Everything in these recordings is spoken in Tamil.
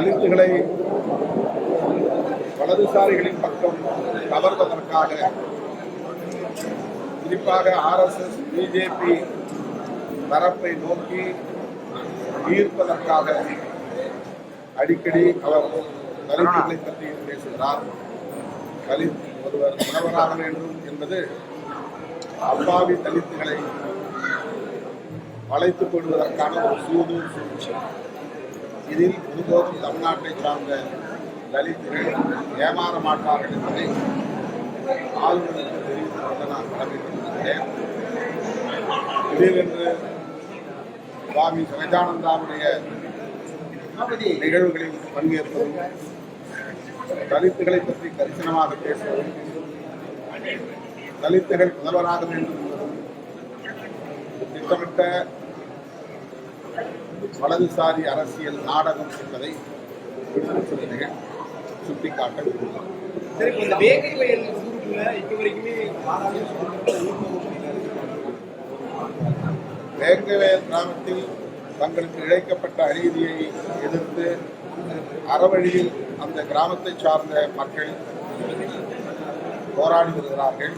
தலித்துகளை வலதுசாரிகளின் பக்கம் கவர்வதற்காக குறிப்பாக ஆர்எஸ்எஸ் பிஜேபி தரப்பை நோக்கி ஈர்ப்பதற்காக அடிக்கடி அவர் தலித்துகளை பற்றி பேசுகிறார் தலித் ஒருவர் உணவராக வேண்டும் என்பது அப்பாவி தலித்துகளை வளைத்துக் கொள்வதற்கான ஒரு சூது சூழ்ச்சி. இதில் ஒருபோதும் தமிழ்நாட்டை சார்ந்த தலித்துகள் ஏமாற மாட்டார்கள் என்பதை ஆளுநருக்கு தெரிவித்துக் கொள்ள நான் கடமைப்பட்டிருக்கிறேன் திடீரென்று சுவாமி சகஜானந்தாவுடைய நிகழ்வுகளில் பங்கேற்பதும் தலித்துகளை பற்றி கரிசனமாக பேசுவதும் தலித்துகள் முதல்வராக வேண்டும் என்பதும் திட்டமிட்ட வலதுசாரி அரசியல் நாடகம் என்பதை விடுதலை சுட்டிக்காட்ட மாறாமல் வேங்கவேல் கிராமத்தில் தங்களுக்கு இழைக்கப்பட்ட அநீதியை எதிர்த்து அறவழியில் அந்த கிராமத்தை சார்ந்த மக்கள் போராடி வருகிறார்கள்.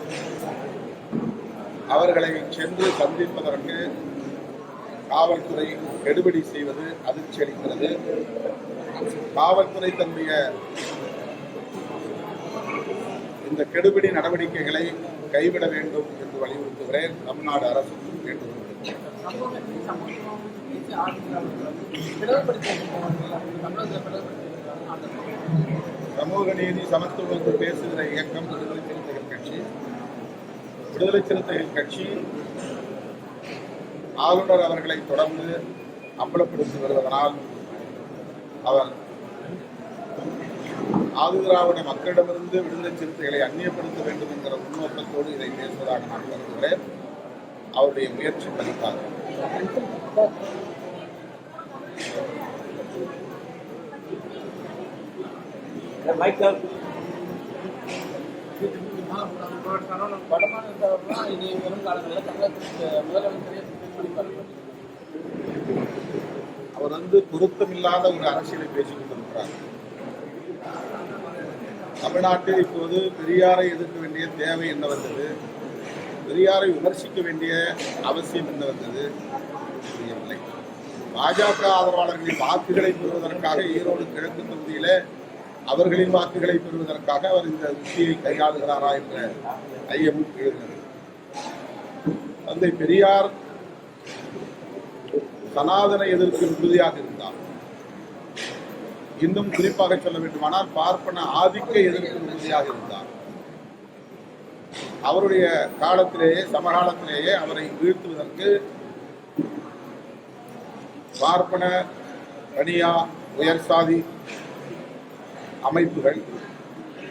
அவர்களை சென்று சந்திப்பதற்கு காவல்துறை கெடுபடி செய்வது அதிர்ச்சி அளிக்கிறது. காவல்துறை தன்னுடைய இந்த கெடுபிடி நடவடிக்கைகளை கைவிட வேண்டும் என்று வலியுறுத்துகிறேன். தமிழ்நாடு அரசு சமூக நீதி சமத்துவம் பேசுகிற இயக்கம் விடுதலை சிறுத்தைகள் கட்சி. விடுதலை சிறுத்தைகள் கட்சி ஆளுநர் அவர்களை தொடர்ந்து அம்பலப்படுத்தி வருவதனால் அவர் ஆதிதிராவிட மக்களிடமிருந்து விடுதலை சிறுத்தைகளை அந்நியப்படுத்த வேண்டும் என்கிற முன்னோக்கத்தோடு இதை பேசுவதாக நான் கருதுகிறேன். அவருடைய முயற்சி மைக்கேல். வடமாநிலத்தவர்கள்லாம் இனி வரும் காலங்களில் தமிழகத்துக்கு முதலமைச்சரே அவர் வந்து பொருத்தமில்லாத ஒரு அரசியலை பேசிக் கொண்டிருக்கிறார். தமிழ்நாட்டில் இப்போது பெரியாரை எதிர்க்க வேண்டிய தேவை என்ன வந்தது? பெரியாரை விமர்சிக்க வேண்டிய அவசியம் என்ன வந்தது? தெரியவில்லை. பாஜக ஆதரவாளர்களின் வாக்குகளை பெறுவதற்காக ஈரோடு கிழக்கு தொகுதியில அவர்களின் வாக்குகளை பெறுவதற்காக அவர் இந்த உத்தியை கையாளுகிறாரா என்ற ஐயமும் எழுகிறது. தந்தை பெரியார் சனாதன எதிர்ப்பில் உறுதியாக இருந்தார். இன்னும் குறிப்பாக சொல்ல வேண்டுமானால் பார்ப்பன ஆதிக்க எதிர்ப்பில் உறுதியாக இருந்தார். அவருடைய காலத்திலேயே சமகாலத்திலேயே அவரை வீழ்த்துவதற்கு பார்ப்பன தனியா உயர் சாதி அமைப்புகள்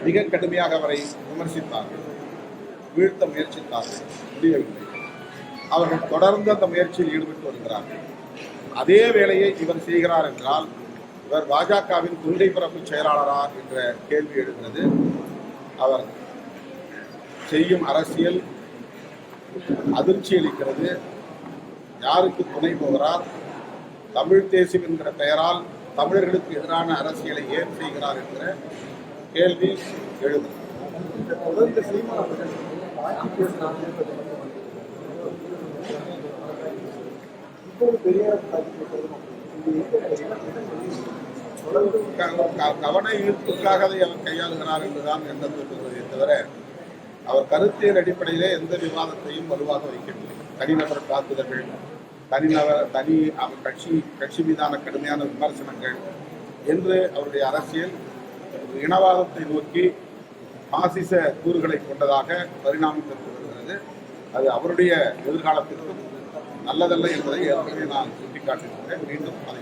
மிக கடுமையாக அவரை விமர்சித்தார்கள் வீழ்த்த முயற்சித்தார்கள் முடியவில்லை. அவர்கள் தொடர்ந்து அந்த முயற்சியில் ஈடுபட்டு வருகிறார்கள். அதே வேலையை இவர் செய்கிறார் என்றால் இவர் பாஜகவின் கொள்கை பரப்பு செயலாளரா என்ற கேள்வி எழுகிறது அவர் செய்யும் அரசியல் அதிர்ச்சி அளிக்கிறது. யாருக்கு துணை போகிறார்? தமிழ் தேசியம் என்கிற பெயரால் தமிழர்களுக்கு எதிரான அரசியலை ஏன் செய்கிறார் என்கிற கேள்வி எழுது தொடர்ந்து சீமான் அவர்கள் மாற்றி பேசினாங்க இப்போது பெரியார் தொடர்ந்து க- க- கவன ஈர்ப்புக்காக அதை அவர் கையாளுகிறார் என்றுதான் எண்ணம் தோன்றுகிறதே தவிர அவர் கருத்தியல் அடிப்படையிலே எந்த விவாதத்தையும் வலுவாக வைக்கவில்லை. தனிநபர் தாக்குதல்கள் தனிநபர் தனி அவர் கட்சி கட்சி மீதான கடுமையான விமர்சனங்கள் என்று அவருடைய அரசியல் இனவாதத்தை நோக்கி பாசிச கூறுகளை கொண்டதாக பரிணாமம் வருகிறது. அது அவருடைய எதிர்காலத்திற்கும் நல்லதல்ல என்பதை ஏற்கனவே நான் சுட்டிக்காட்டியிருக்கிறேன். மீண்டும் அதை